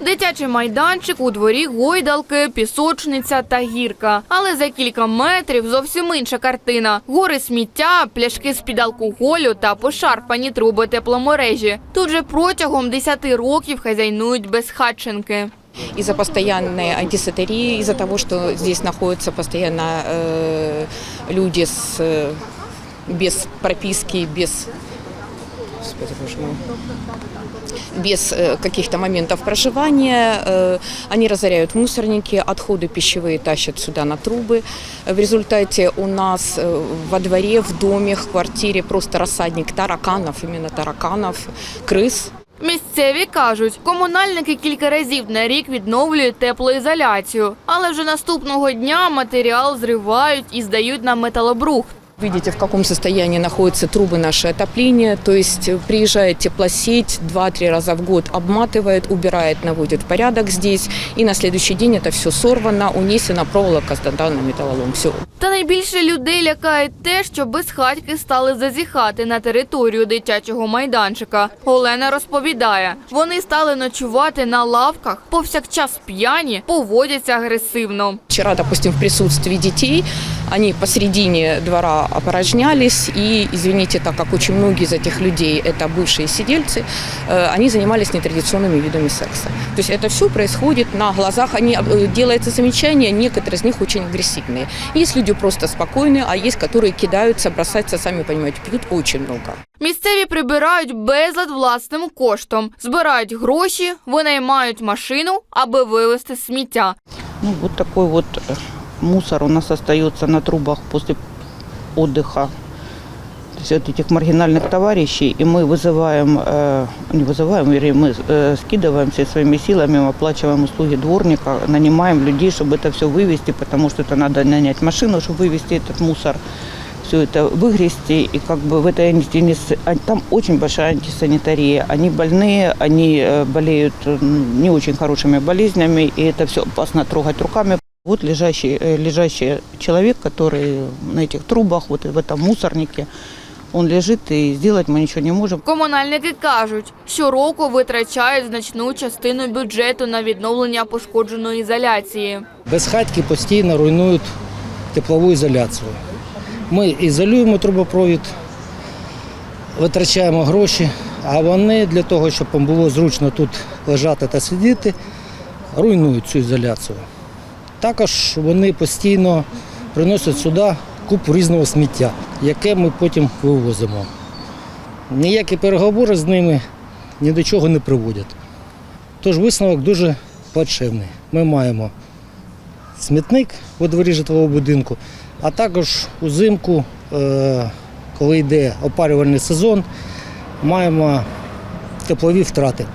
Дитячий майданчик у дворі гойдалки, пісочниця та гірка. Але за кілька метрів зовсім інша картина: гори сміття, пляшки з під алкоголю та пошарпані труби тепломережі. Тут же протягом 10 років хазяйнують безхатченки. из-за постоянной антисанитарии, из-за того, что здесь находятся постоянно э, люди с, э, без прописки, без, без э, каких-то моментов проживания. Э, они разоряют мусорники, отходы пищевые тащат сюда на трубы. В результате у нас э, во дворе, в доме, в квартире просто рассадник тараканов, именно тараканов, крыс. Місцеві кажуть, комунальники кілька разів на рік відновлюють теплоізоляцію, але вже наступного дня матеріал зривають і здають на металобрухт. Видите, в каком состоянии находятся трубы наши отопления. То есть э, приезжает теплосеть, два-три раза в год обматывает, убирает, наводит порядок здесь. И на следующий день это все сорвано, унесено, проволока сдана металлолом. Все. Та найбільше людей лякає те, що безхатьки стали зазіхати на територію дитячого майданчика. Олена розповідає, вони стали ночувати на лавках, повсякчас п'яні, поводяться агресивно. Вчера, допустим, в присутствии детей они посередине двора опорожнялись. И, извините, так как очень многие из этих людей это бывшие сидельцы, э, они занимались нетрадиционными видами секса. То есть это все происходит на глазах. Они, э, делается замечание, некоторые из них очень агрессивные. Есть люди просто спокойные, а есть, которые кидаются, бросаются, сами понимаете, пьют очень много. Місцеві прибирають безлад власним коштом, збирають гроші, винаймають машину, аби вивезти сміття. Ну, вот такой вот э, мусор у нас остается на трубах после отдыха. То есть вот этих маргинальных товарищей, и мы вызываем, э, не вызываем, вернее, мы э, скидываемся своими силами, оплачиваем услуги дворника, нанимаем людей, чтобы это все вывести, потому что это надо нанять машину, чтобы вывести этот мусор, все это выгрести, и как бы в этой антисанитарии- а там очень большая антисанитария. Они больные, они э, болеют э, не очень хорошими болезнями, и это все опасно трогать руками. Вот лежащий, э, лежащий человек, который на этих трубах, вот в этом мусорнике, он лежит, и сделать мы ничего не можем. Комунальники кажуть, щороку витрачають значну частину бюджету на відновлення пошкодженої ізоляції. Безхатьки постійно руйнують теплову ізоляцію. Ми ізолюємо трубопровід, витрачаємо гроші, а вони для того, щоб їм було зручно тут лежати та сидіти, руйнують цю ізоляцію. Також вони постійно приносять сюди купу різного сміття, яке ми потім вивозимо. Ніякі переговори з ними ні до чого не приводять. Тож висновок дуже плачевний. Ми маємо смітник у дворі житлового будинку, а також узимку, е, коли йде опалювальний сезон, маємо теплові втрати.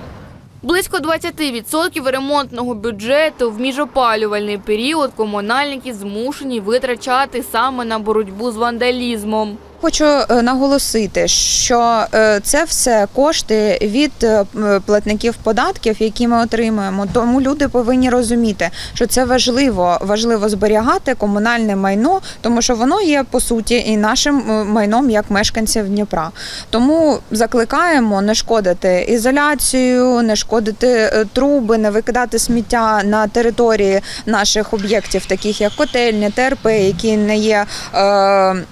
Близько 20% ремонтного бюджету в міжопалювальний період комунальники змушені витрачати саме на боротьбу з вандалізмом. Хочу е, наголосити, що е, це все кошти від е, платників податків, які ми отримуємо. Тому люди повинні розуміти, що це важливо, важливо зберігати комунальне майно, тому що воно є по суті і нашим майном як мешканців Дніпра. Тому закликаємо не шкодити ізоляцію, не шкодити труби, не викидати сміття на території наших об'єктів, таких як котельні, ТРП, які не є е, м,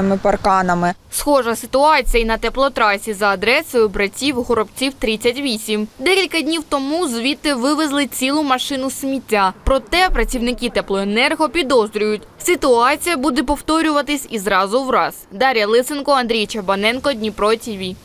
огороженими парканами. Схожа ситуація і на теплотрасі за адресою братів Горобців 38. Декілька днів тому звідти вивезли цілу машину сміття. Проте працівники теплоенерго підозрюють, ситуація буде повторюватись і зразу в раз. Дар'я Лисенко, Андрій Чабаненко, Дніпро ТІВІ.